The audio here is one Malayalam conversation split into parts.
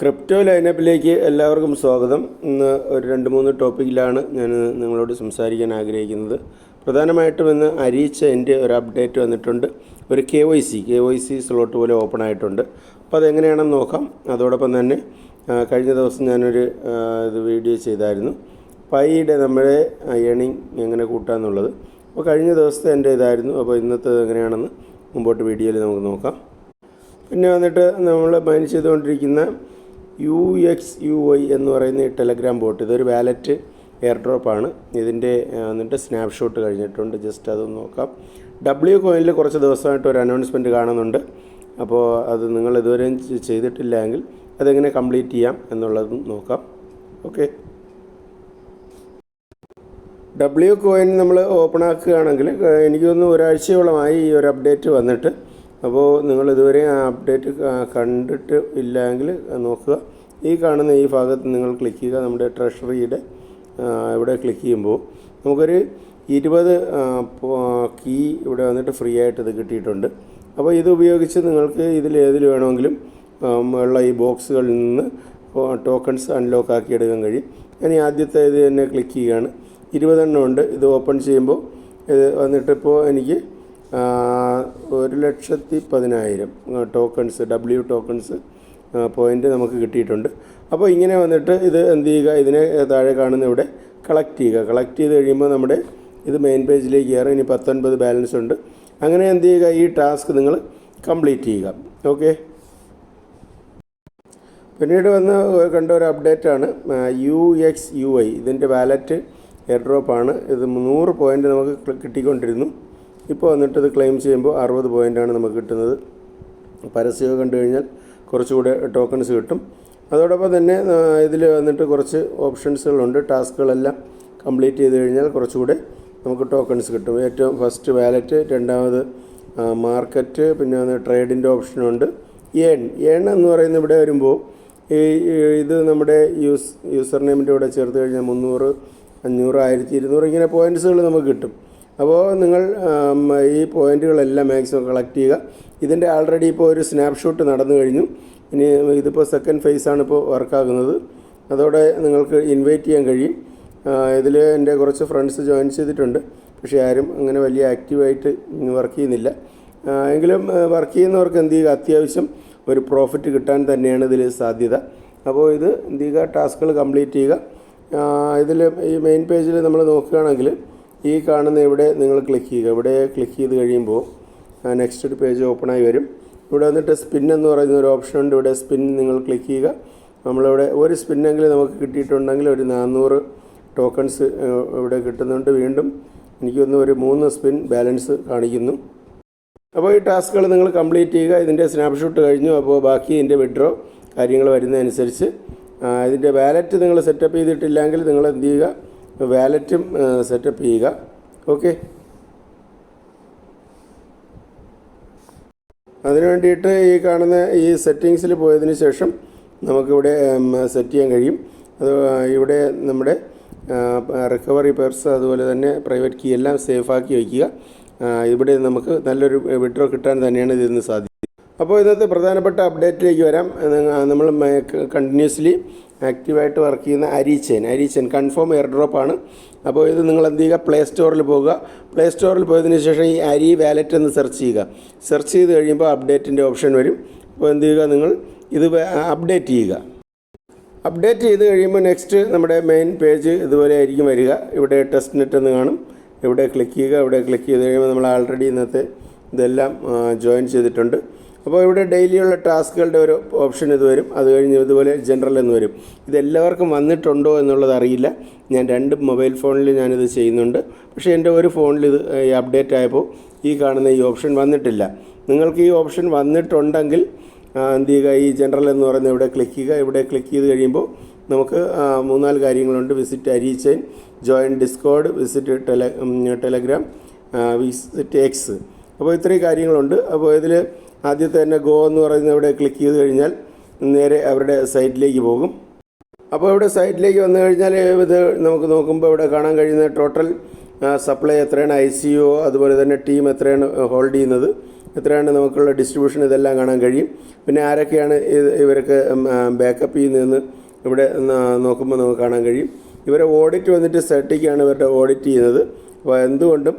ക്രിപ്റ്റോ ലൈനപ്പിലേക്ക് എല്ലാവർക്കും സ്വാഗതം. ഇന്ന് ഒരു രണ്ട് മൂന്ന് ടോപ്പിക്കിലാണ് ഞാൻ നിങ്ങളോട് സംസാരിക്കാൻ ആഗ്രഹിക്കുന്നത്. പ്രധാനമായിട്ടും ഇന്ന് എന്റെ ഒരു അപ്ഡേറ്റ് വന്നിട്ടുണ്ട്. ഒരു K Y C K Y C slot പോലെ ഓപ്പൺ ആയിട്ടുണ്ട്. അപ്പോൾ അതെങ്ങനെയാണെന്ന് നോക്കാം. അതോടൊപ്പം തന്നെ കഴിഞ്ഞ ദിവസം ഞാനൊരു ഇത് വീഡിയോ ചെയ്തായിരുന്നു. പൈയുടെ നമ്മുടെ ഏണിങ് എങ്ങനെ കൂട്ടാമെന്നുള്ളത് അപ്പോൾ കഴിഞ്ഞ ദിവസത്തെ എന്റെ ഇതായിരുന്നു. അപ്പോൾ ഇന്നത്തെ എങ്ങനെയാണെന്ന് മുമ്പോട്ട് വീഡിയോയിൽ നമുക്ക് നോക്കാം. പിന്നെ വന്നിട്ട് നമ്മൾ മൈൻ ചെയ്തുകൊണ്ടിരിക്കുന്ന യു എക്സ് യു വൈ എന്ന് പറയുന്ന ഈ ടെലഗ്രാം ബോട്ട് ഇതൊരു വാലറ്റ് എയർ ഡ്രോപ്പാണ് ഇതിന്റെ എന്നിട്ട് സ്നാപ്ഷോട്ട് കഴിഞ്ഞിട്ടുണ്ട്. ജസ്റ്റ് അതൊന്ന് നോക്കാം. ഡബ്ല്യു കോയിനിൽ കുറച്ച് ദിവസമായിട്ട് ഒരു അനൗൺസ്മെന്റ് കാണുന്നുണ്ട്. അപ്പോൾ അത് നിങ്ങൾ ഇതുവരെയും ചെയ്തിട്ടില്ല എങ്കിൽ അതെങ്ങനെ കംപ്ലീറ്റ് ചെയ്യാം എന്നുള്ളതും നോക്കാം. ഓക്കെ. ഡബ്ല്യു കോയിൻ നമ്മൾ ഓപ്പൺ ആക്കുകയാണെങ്കിൽ എനിക്ക് ഒരാഴ്ചയോളമായി ഈ ഒരു അപ്ഡേറ്റ് വന്നിട്ട്. അപ്പോൾ നിങ്ങൾ ഇതുവരെ ആ അപ്ഡേറ്റ് കണ്ടിട്ട് ഇല്ലെങ്കിൽ നോക്കുക. ഈ കാണുന്ന ഈ ഭാഗത്ത് നിങ്ങൾ ക്ലിക്ക് ചെയ്യുക. നമ്മുടെ ട്രഷറിയുടെ ഇവിടെ ക്ലിക്ക് ചെയ്യുമ്പോൾ നമുക്കൊരു ഇരുപത് കീ ഇവിടെ വന്നിട്ട് ഫ്രീ ആയിട്ട് ഇത് കിട്ടിയിട്ടുണ്ട്. അപ്പോൾ ഇത് ഉപയോഗിച്ച് നിങ്ങൾക്ക് ഇതിൽ ഏതിൽ വേണമെങ്കിലും ഉള്ള ഈ ബോക്സുകളിൽ നിന്ന് ടോക്കൺസ് അൺലോക്ക് ആക്കി എടുക്കാൻ കഴിയും. ഞാൻ ഈ ആദ്യത്തെ ഇത് തന്നെ ക്ലിക്ക് ചെയ്യുകയാണ്. ഇരുപതെണ്ണം ഉണ്ട്. ഇത് ഓപ്പൺ ചെയ്യുമ്പോൾ ഇത് വന്നിട്ടിപ്പോൾ എനിക്ക് ഒരു ലക്ഷത്തി പതിനായിരം ടോക്കൺസ് ഡബ്ല്യു ടോക്കൺസ് പോയിന്റ് നമുക്ക് കിട്ടിയിട്ടുണ്ട്. അപ്പോൾ ഇങ്ങനെ വന്നിട്ട് ഇത് എന്ത് ചെയ്യുക? ഇതിനെ താഴെ കാണുന്ന ഇവിടെ കളക്ട് ചെയ്യുക. കളക്ട് ചെയ്ത് കഴിയുമ്പോൾ നമ്മുടെ ഇത് മെയിൻ പേജിലേക്ക് കയറും. ഇനി പത്തൊൻപത് ബാലൻസ് ഉണ്ട്. അങ്ങനെ എന്ത് ചെയ്യുക? ഈ ടാസ്ക് നിങ്ങൾ കംപ്ലീറ്റ് ചെയ്യുക. ഓക്കെ പിന്നീട് വന്ന് കണ്ട ഒരു അപ്ഡേറ്റാണ് യു എക്സ് യു ഐ ഇതിന്റെ വാലറ്റ് ഡ്രോപ്പാണ് ഇത് നൂറ് പോയിന്റ് നമുക്ക് കിട്ടിക്കൊണ്ടിരുന്നു. ഇപ്പോൾ വന്നിട്ട് ഇത് ക്ലെയിം ചെയ്യുമ്പോൾ അറുപത് പോയിന്റാണ് നമുക്ക് കിട്ടുന്നത്. പരസ്യമൊക്കെ കണ്ടു കഴിഞ്ഞാൽ കുറച്ചുകൂടെ ടോക്കൺസ് കിട്ടും. അതോടൊപ്പം തന്നെ ഇതിൽ വന്നിട്ട് കുറച്ച് ഓപ്ഷൻസുകളുണ്ട്. ടാസ്കുകളെല്ലാം കംപ്ലീറ്റ് ചെയ്ത് കഴിഞ്ഞാൽ കുറച്ചുകൂടെ നമുക്ക് ടോക്കൺസ് കിട്ടും. ഏറ്റവും ഫസ്റ്റ് വാലറ്റ് രണ്ടാമത് മാർക്കറ്റ് പിന്നെ ട്രേഡിന്റെ ഓപ്ഷനുണ്ട്. ഏൺ ഏൺ എന്ന് പറയുന്ന ഇവിടെ വരുമ്പോൾ ഈ ഈ ഇത് നമ്മുടെ യൂസ് യൂസർ നെയിമിന്റെ കൂടെ ചേർത്ത് കഴിഞ്ഞാൽ മുന്നൂറ് അഞ്ഞൂറ് ആയിരത്തി ഇരുന്നൂറ് ഇങ്ങനെ പോയിന്റ്സുകൾ നമുക്ക് കിട്ടും. അപ്പോൾ നിങ്ങൾ ഈ പോയിന്റുകളെല്ലാം മാക്സിമം കളക്ട് ചെയ്യുക. ഇതിന്റെ ആൾറെഡി ഇപ്പോൾ ഒരു സ്നാപ്ഷോട്ട് നടന്നു കഴിഞ്ഞു. ഇനി ഇതിപ്പോൾ സെക്കൻഡ് ഫേസാണ് ഇപ്പോൾ വർക്കാകുന്നത് അതോടെ നിങ്ങൾക്ക് ഇൻവൈറ്റ് ചെയ്യാൻ കഴിയും. ഇതിൽ എന്റെ കുറച്ച് ഫ്രണ്ട്സ് ജോയിൻ ചെയ്തിട്ടുണ്ട്. പക്ഷേ ആരും അങ്ങനെ വലിയ ആക്റ്റീവായിട്ട് വർക്ക് ചെയ്യുന്നില്ല. എങ്കിലും വർക്ക് ചെയ്യുന്നവർക്ക് എന്ത് ചെയ്യുക? അത്യാവശ്യം ഒരു പ്രോഫിറ്റ് കിട്ടാൻ തന്നെയാണ് ഇതിൽ സാധ്യത. അപ്പോൾ ഇത് എന്ത് ചെയ്യുക? ടാസ്കുകൾ കംപ്ലീറ്റ് ചെയ്യുക. ഇതിൽ ഈ മെയിൻ പേജിൽ നമ്മൾ നോക്കുകയാണെങ്കിൽ ഈ കാണുന്ന ഇവിടെ നിങ്ങൾ ക്ലിക്ക് ചെയ്യുക. ഇവിടെ ക്ലിക്ക് ചെയ്ത് കഴിയുമ്പോൾ നെക്സ്റ്റ് ഒരു പേജ് ഓപ്പണായി വരും. ഇവിടെ വന്നിട്ട് സ്പിൻ എന്ന് പറയുന്ന ഒരു ഓപ്ഷൻ ഉണ്ട്. ഇവിടെ സ്പിൻ നിങ്ങൾ ക്ലിക്ക് ചെയ്യുക. നമ്മളിവിടെ ഒരു സ്പിന്നെങ്കിലും നമുക്ക് കിട്ടിയിട്ടുണ്ടെങ്കിൽ ഒരു നാനൂറ് ടോക്കൺസ് ഇവിടെ കിട്ടുന്നുണ്ട് വീണ്ടും. എനിക്കൊന്ന് ഒരു മൂന്ന് സ്പിൻ ബാലൻസ് കാണിക്കുന്നു. അപ്പോൾ ഈ ടാസ്കുകൾ നിങ്ങൾ കംപ്ലീറ്റ് ചെയ്യുക. ഇതിന്റെ സ്നാപ്ഷോട്ട് കഴിഞ്ഞു. അപ്പോൾ ബാക്കി ഇതിന്റെ വിഡ്രോ കാര്യങ്ങൾ വരുന്നതനുസരിച്ച്. ഇതിന്റെ വാലറ്റ് നിങ്ങൾ സെറ്റപ്പ് ചെയ്തിട്ടില്ലെങ്കിൽ നിങ്ങൾ എന്ത് ചെയ്യുക? വാലറ്റും സെറ്റപ്പ് ചെയ്യുക. ഓക്കെ അതിന് വേണ്ടിയിട്ട് ഈ കാണുന്ന ഈ സെറ്റിങ്സിൽ പോയതിന് ശേഷം നമുക്കിവിടെ സെറ്റ് ചെയ്യാൻ കഴിയും. അത് ഇവിടെ നമ്മുടെ റിക്കവറി പേഴ്സ് അതുപോലെ തന്നെ പ്രൈവറ്റ് കീ എല്ലാം സേഫാക്കി വയ്ക്കുക. ഇവിടെ നമുക്ക് നല്ലൊരു വിഡ്രോ കിട്ടാൻ തന്നെയാണ് ഇതിൽ നിന്ന് സാധിക്കുന്നത് അപ്പോൾ ഇന്നത്തെ പ്രധാനപ്പെട്ട അപ്ഡേറ്റിലേക്ക് വരാം. നമ്മൾ കണ്ടിന്യൂസ്ലി ആക്റ്റീവായിട്ട് വർക്ക് ചെയ്യുന്ന അരീച്ചൻ. അരീച്ചൻ കൺഫേം എയർ ഡ്രോപ്പാണ് അപ്പോൾ ഇത് നിങ്ങൾ എന്ത് ചെയ്യുക? പ്ലേ സ്റ്റോറിൽ പോകുക പ്ലേ സ്റ്റോറിൽ പോയതിന് ശേഷം ഈ അരി വാലറ്റ് എന്ന് സെർച്ച് ചെയ്യുക. സെർച്ച് ചെയ്ത് കഴിയുമ്പോൾ അപ്ഡേറ്റിന്റെ ഓപ്ഷൻ വരും. അപ്പോൾ എന്ത് ചെയ്യുക നിങ്ങൾ? ഇത് അപ്ഡേറ്റ് ചെയ്യുക. അപ്ഡേറ്റ് ചെയ്ത് കഴിയുമ്പോൾ നെക്സ്റ്റ് നമ്മുടെ മെയിൻ പേജ് ഇതുപോലെ ആയിരിക്കും വരിക. ഇവിടെ ടെസ്റ്റ് നെറ്റ് എന്ന് കാണും. ഇവിടെ ക്ലിക്ക് ചെയ്യുക. ഇവിടെ ക്ലിക്ക് ചെയ്ത് കഴിയുമ്പോൾ നമ്മൾ ആൾറെഡി ഇന്നത്തെ ഇതെല്ലാം ജോയിൻ ചെയ്തിട്ടുണ്ട്. അപ്പോൾ ഇവിടെ ഡെയിലിയുള്ള ടാസ്കുകളുടെ ഒരു ഓപ്ഷൻ ഇത് വരും. അത് കഴിഞ്ഞ് ഇതുപോലെ ജനറൽ എന്ന് വരും. ഇതെല്ലാവർക്കും വന്നിട്ടുണ്ടോ എന്നുള്ളത് അറിയില്ല. ഞാൻ രണ്ട് മൊബൈൽ ഫോണിൽ ഞാനിത് ചെയ്യുന്നുണ്ട്. പക്ഷേ എന്റെ ഒരു ഫോണിൽ ഇത് അപ്ഡേറ്റ് ആയപ്പോൾ ഈ കാണുന്ന ഈ ഓപ്ഷൻ വന്നിട്ടില്ല. നിങ്ങൾക്ക് ഈ ഓപ്ഷൻ വന്നിട്ടുണ്ടെങ്കിൽ എന്ത് ചെയ്യുക? ഈ ജനറൽ എന്ന് പറയുന്ന ഇവിടെ ക്ലിക്ക് ചെയ്യുക. ഇവിടെ ക്ലിക്ക് ചെയ്ത് കഴിയുമ്പോൾ നമുക്ക് മൂന്നാൽ കാര്യങ്ങളുണ്ട്. Visit Arichain join Discord visit tele Telegram visit X. അപ്പോൾ ഇത്രയും കാര്യങ്ങളുണ്ട്. അപ്പോൾ ഇതിൽ ആദ്യത്തെ തന്നെ ഗോ എന്ന് പറയുന്ന ഇവിടെ ക്ലിക്ക് ചെയ്ത് കഴിഞ്ഞാൽ നേരെ അവരുടെ സൈറ്റിലേക്ക് പോകും. അപ്പോൾ ഇവിടെ സൈറ്റിലേക്ക് വന്നു കഴിഞ്ഞാൽ ഇത് നമുക്ക് നോക്കുമ്പോൾ ഇവിടെ കാണാൻ കഴിയുന്ന ടോട്ടൽ സപ്ലൈ എത്രയാണ് ഐ സി ഒ അതുപോലെ തന്നെ ടീം എത്രയാണ് ഹോൾഡ് ചെയ്യുന്നത്. എത്രയാണ് നമുക്കുള്ള ഡിസ്ട്രിബ്യൂഷൻ ഇതെല്ലാം കാണാൻ കഴിയും. പിന്നെ ആരൊക്കെയാണ് ഇത് ഇവർക്ക് ബാക്കപ്പ് ചെയ്യുന്നതെന്ന് ഇവിടെ നോക്കുമ്പോൾ നമുക്ക് കാണാൻ കഴിയും. ഇവരെ ഓഡിറ്റ് വന്നിട്ട് സെട്ടിക്കാണ് ഇവരുടെ ഓഡിറ്റ് ചെയ്യുന്നത്. അപ്പോൾ എന്തുകൊണ്ടും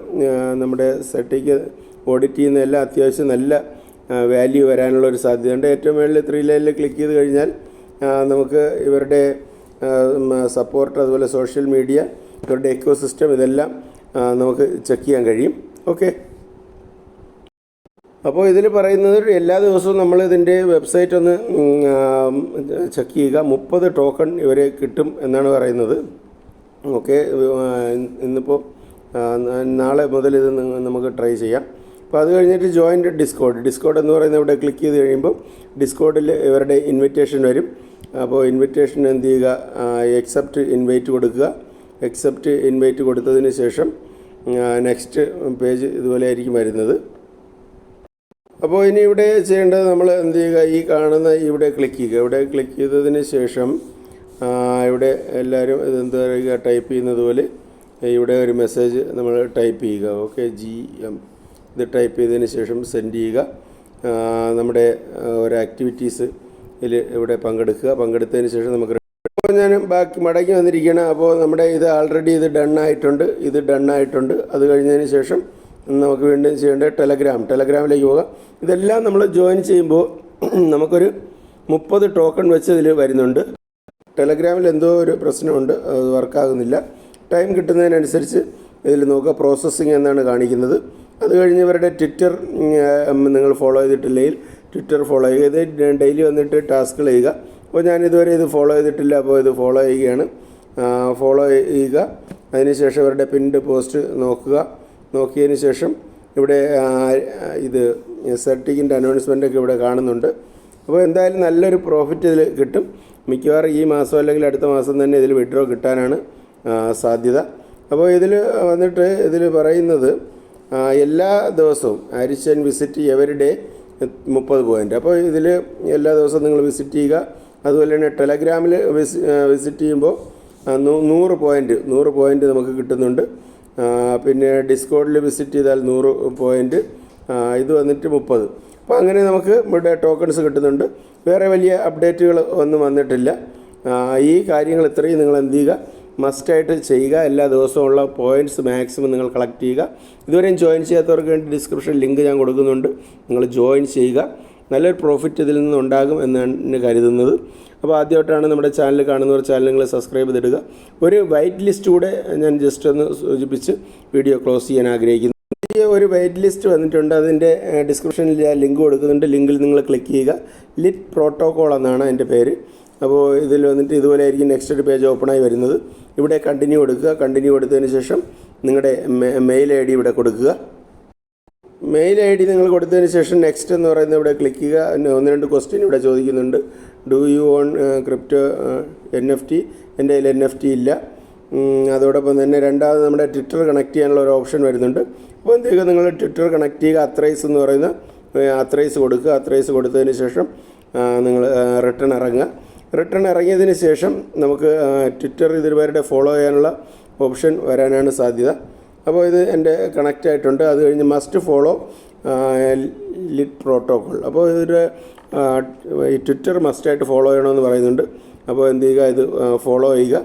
നമ്മുടെ സെട്ടിക്ക് ഓഡിറ്റ് ചെയ്യുന്ന എല്ലാം അത്യാവശ്യം നല്ല വാല്യൂ വരാനുള്ള ഒരു സാധ്യതയുണ്ട്. ഏറ്റവും മുകളിൽ ത്രീ ലൈനിൽ ക്ലിക്ക് ചെയ്ത് കഴിഞ്ഞാൽ നമുക്ക് ഇവരുടെ സപ്പോർട്ട് അതുപോലെ സോഷ്യൽ മീഡിയ ഇവരുടെ എക്കോ സിസ്റ്റം ഇതെല്ലാം നമുക്ക് ചെക്ക് ചെയ്യാൻ കഴിയും. ഓക്കെ അപ്പോൾ ഇതിൽ പറയുന്നത് എല്ലാ ദിവസവും നമ്മൾ ഇതിന്റെ വെബ്സൈറ്റ് ഒന്ന് ചെക്ക് ചെയ്യുക. മുപ്പത് ടോക്കൺ ഇവരെ കിട്ടും എന്നാണ് പറയുന്നത്. ഓക്കെ ഇന്നിപ്പോൾ നാളെ മുതൽ ഇത് നമുക്ക് ട്രൈ ചെയ്യാം. അപ്പോൾ അത് കഴിഞ്ഞിട്ട് ജോയിന്റ് ഡിസ്കോഡ് ഡിസ്കോഡ് എന്ന് പറയുന്നത് ഇവിടെ ക്ലിക്ക് ചെയ്ത് കഴിയുമ്പോൾ ഡിസ്കോഡിൽ ഇവരുടെ ഇൻവിറ്റേഷൻ വരും. അപ്പോൾ ഇൻവിറ്റേഷൻ എന്ത് ചെയ്യുക? എക്സെപ്റ്റ് ഇൻവൈറ്റ് കൊടുക്കുക. എക്സെപ്റ്റ് ഇൻവൈറ്റ് കൊടുത്തതിന് ശേഷം നെക്സ്റ്റ് പേജ് ഇതുപോലെ ആയിരിക്കും വരുന്നത്. അപ്പോൾ ഇനി ഇവിടെ ചെയ്യേണ്ടത് നമ്മൾ എന്ത് ചെയ്യുക? ഈ കാണുന്ന ഇവിടെ ക്ലിക്ക് ചെയ്യുക. ഇവിടെ ക്ലിക്ക് ചെയ്തതിന് ശേഷം ഇവിടെ എല്ലാവരും ഇത് എന്താ പറയുക? ടൈപ്പ് ചെയ്യുന്നത് പോലെ ഇവിടെ ഒരു മെസ്സേജ് നമ്മൾ ടൈപ്പ് ചെയ്യുക. ഓക്കെ ജി എം ഇത് ടൈപ്പ് ചെയ്തതിന് ശേഷം സെൻഡ് ചെയ്യുക. നമ്മുടെ ഒരു ആക്ടിവിറ്റീസ് ഇവിടെ പങ്കെടുക്കുക. പങ്കെടുത്തതിന് ശേഷം നമുക്ക് അപ്പോൾ ഞാൻ ബാക്കി മടങ്ങി വന്നിരിക്കുകയാണ്. അപ്പോൾ നമ്മുടെ ഇത് ആൾറെഡി ഇത് ഡൺ ആയിട്ടുണ്ട്. ഇത് ഡൺ ആയിട്ടുണ്ട്. അത് കഴിഞ്ഞതിന് ശേഷം നമുക്ക് വീണ്ടും ചെയ്യേണ്ടത് ടെലഗ്രാം ടെലഗ്രാമിലേക്ക് പോകാം. ഇതെല്ലാം നമ്മൾ ജോയിൻ ചെയ്യുമ്പോൾ നമുക്കൊരു മുപ്പത് ടോക്കൺ വെച്ച് ഇതിൽ വരുന്നുണ്ട്. ടെലഗ്രാമിൽ എന്തോ ഒരു പ്രശ്നമുണ്ട്. അത് വർക്കാകുന്നില്ല ടൈം കിട്ടുന്നതിനനുസരിച്ച് ഇതിൽ നോക്കുക. പ്രോസസ്സിങ് എന്നാണ് കാണിക്കുന്നത്. അത് കഴിഞ്ഞ് ഇവരുടെ ട്വിറ്റർ നിങ്ങൾ ഫോളോ ചെയ്തിട്ടില്ലെങ്കിൽ ട്വിറ്റർ ഫോളോ ചെയ്യുക. ഇത് ഡെയിലി വന്നിട്ട് ടാസ്ക് ചെയ്യുക. അപ്പോൾ ഞാൻ ഇതുവരെ ഇത് ഫോളോ ചെയ്തിട്ടില്ല. അപ്പോൾ ഇത് ഫോളോ ചെയ്യുകയാണ്. ഫോളോ ചെയ്യുക. അതിനുശേഷം ഇവരുടെ പിൻഡ് പോസ്റ്റ് നോക്കുക. നോക്കിയതിന് ശേഷം ഇവിടെ ഇത് സർട്ടിഫിക്കറ്റ് അനൗൺസ്മെന്റൊക്കെ ഇവിടെ കാണുന്നുണ്ട്. അപ്പോൾ എന്തായാലും നല്ലൊരു പ്രോഫിറ്റ് ഇതിൽ കിട്ടും. മിക്കവാറും ഈ മാസം അല്ലെങ്കിൽ അടുത്ത മാസം തന്നെ ഇതിൽ വിഡ്രോ കിട്ടാനാണ് സാധ്യത. അപ്പോൾ ഇതിൽ വന്നിട്ട് ഇതിൽ പറയുന്നത് എല്ലാ ദിവസവും ആരിച്ചൻ വിസിറ്റ് എവരി ഡേ മുപ്പത് പോയിന്റ് അപ്പോൾ ഇതിൽ എല്ലാ ദിവസവും നിങ്ങൾ വിസിറ്റ് ചെയ്യുക. അതുപോലെ തന്നെ ടെലഗ്രാമിൽ വിസിറ്റ് ചെയ്യുമ്പോൾ നൂറ് പോയിന്റ് നൂറ് പോയിന്റ് നമുക്ക് കിട്ടുന്നുണ്ട്. പിന്നെ ഡിസ്കോഡിൽ വിസിറ്റ് ചെയ്താൽ നൂറ് പോയിന്റ് ഇത് വന്നിട്ട് മുപ്പത്. അപ്പോൾ അങ്ങനെ നമുക്ക് ഇവിടെ ടോക്കൺസ് കിട്ടുന്നുണ്ട്. വേറെ വലിയ അപ്ഡേറ്റുകൾ ഒന്നും വന്നിട്ടില്ല. ഈ കാര്യങ്ങൾ ഇത്രയും നിങ്ങൾ എന്ത് ചെയ്യുക? മസ്റ്റായിട്ട് ചെയ്യുക. എല്ലാ ദിവസവും ഉള്ള പോയിന്റ്സ് മാക്സിമം നിങ്ങൾ കളക്ട് ചെയ്യുക. ഇതുവരെയും ജോയിൻ ചെയ്യാത്തവർക്ക് വേണ്ടി ഡിസ്ക്രിപ്ഷൻ ലിങ്ക് ഞാൻ കൊടുക്കുന്നുണ്ട്. നിങ്ങൾ ജോയിൻ ചെയ്യുക. നല്ലൊരു പ്രോഫിറ്റ് ഇതിൽ നിന്ന് ഉണ്ടാകും എന്നാണ് കരുതുന്നത്. അപ്പോൾ ആദ്യമായിട്ടാണ് നമ്മുടെ ചാനൽ കാണുന്നവർ ചാനൽ നിങ്ങൾ സബ്സ്ക്രൈബ് ചെയ്തിടുക. ഒരു വൈറ്റ് ലിസ്റ്റ് കൂടെ ഞാൻ ജസ്റ്റ് ഒന്ന് സൂചിപ്പിച്ച് വീഡിയോ ക്ലോസ് ചെയ്യാൻ ആഗ്രഹിക്കുന്നു. ഒരു വെയിറ്റ് ലിസ്റ്റ് വന്നിട്ടുണ്ട്. അതിന്റെ ഡിസ്ക്രിപ്ഷനിൽ ഞാൻ ലിങ്ക് കൊടുക്കുന്നുണ്ട്. ലിങ്കിൽ നിങ്ങൾ ക്ലിക്ക് ചെയ്യുക. ലിറ്റ് പ്രോട്ടോകോൾ എന്നാണ് അതിന്റെ പേര്. അപ്പോൾ ഇതിൽ വന്നിട്ട് ഇതുപോലെ ആയിരിക്കും നെക്സ്റ്റ് ഒരു പേജ് ഓപ്പണായി വരുന്നത്. ഇവിടെ കണ്ടിന്യൂ കൊടുക്കുക കണ്ടിന്യൂ എടുത്തതിന് ശേഷം നിങ്ങളുടെ മെയിൽ ഐ ഡി ഇവിടെ കൊടുക്കുക. മെയിൽ ഐ ഡി നിങ്ങൾ കൊടുത്തതിന് ശേഷം നെക്സ്റ്റ് എന്ന് പറയുന്നത് ഇവിടെ ക്ലിക്ക് ചെയ്യുക. ഒന്ന് രണ്ട് ക്വസ്റ്റ്യൻ ഇവിടെ ചോദിക്കുന്നുണ്ട്. Do you own crypto N F T എന്റെ കയ്യിൽ എൻ എഫ് ടി ഇല്ല. അതോടൊപ്പം തന്നെ രണ്ടാമത് നമ്മുടെ ട്വിറ്റർ കണക്ട് ചെയ്യാനുള്ള ഒരു ഓപ്ഷൻ വരുന്നുണ്ട്. അപ്പോൾ എന്ത് ചെയ്യുക നിങ്ങൾ ട്വിറ്റർ കണക്ട് ചെയ്യുക? അത്രൈസ് എന്ന് പറയുന്ന അത്രൈസ് കൊടുക്കുക. അത്രൈസ് കൊടുത്തതിന് ശേഷം നിങ്ങൾ റിട്ടേൺ ഇറങ്ങുക. റിട്ടേൺ ഇറങ്ങിയതിന് ശേഷം നമുക്ക് ട്വിറ്റർ ഇതുവരുടെ ഫോളോ ചെയ്യാനുള്ള ഓപ്ഷൻ വരാനാണ് സാധ്യത. അപ്പോൾ ഇത് എന്റെ കണക്റ്റ് ആയിട്ടുണ്ട്. അത് കഴിഞ്ഞ് മസ്റ്റ് ഫോളോ ലിറ്റ് പ്രോട്ടോകോൾ അപ്പോൾ ഇതൊരു ആ, ഈ ട്വിറ്റർ മസ്റ്റായിട്ട് ഫോളോ ചെയ്യണമെന്ന് പറയുന്നുണ്ട്. അപ്പോൾ എന്ത് ചെയ്യുക? ഇത് ഫോളോ ചെയ്യുക.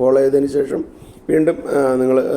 ഫോളോ ചെയ്തതിന് ശേഷം വീണ്ടും നിങ്ങൾ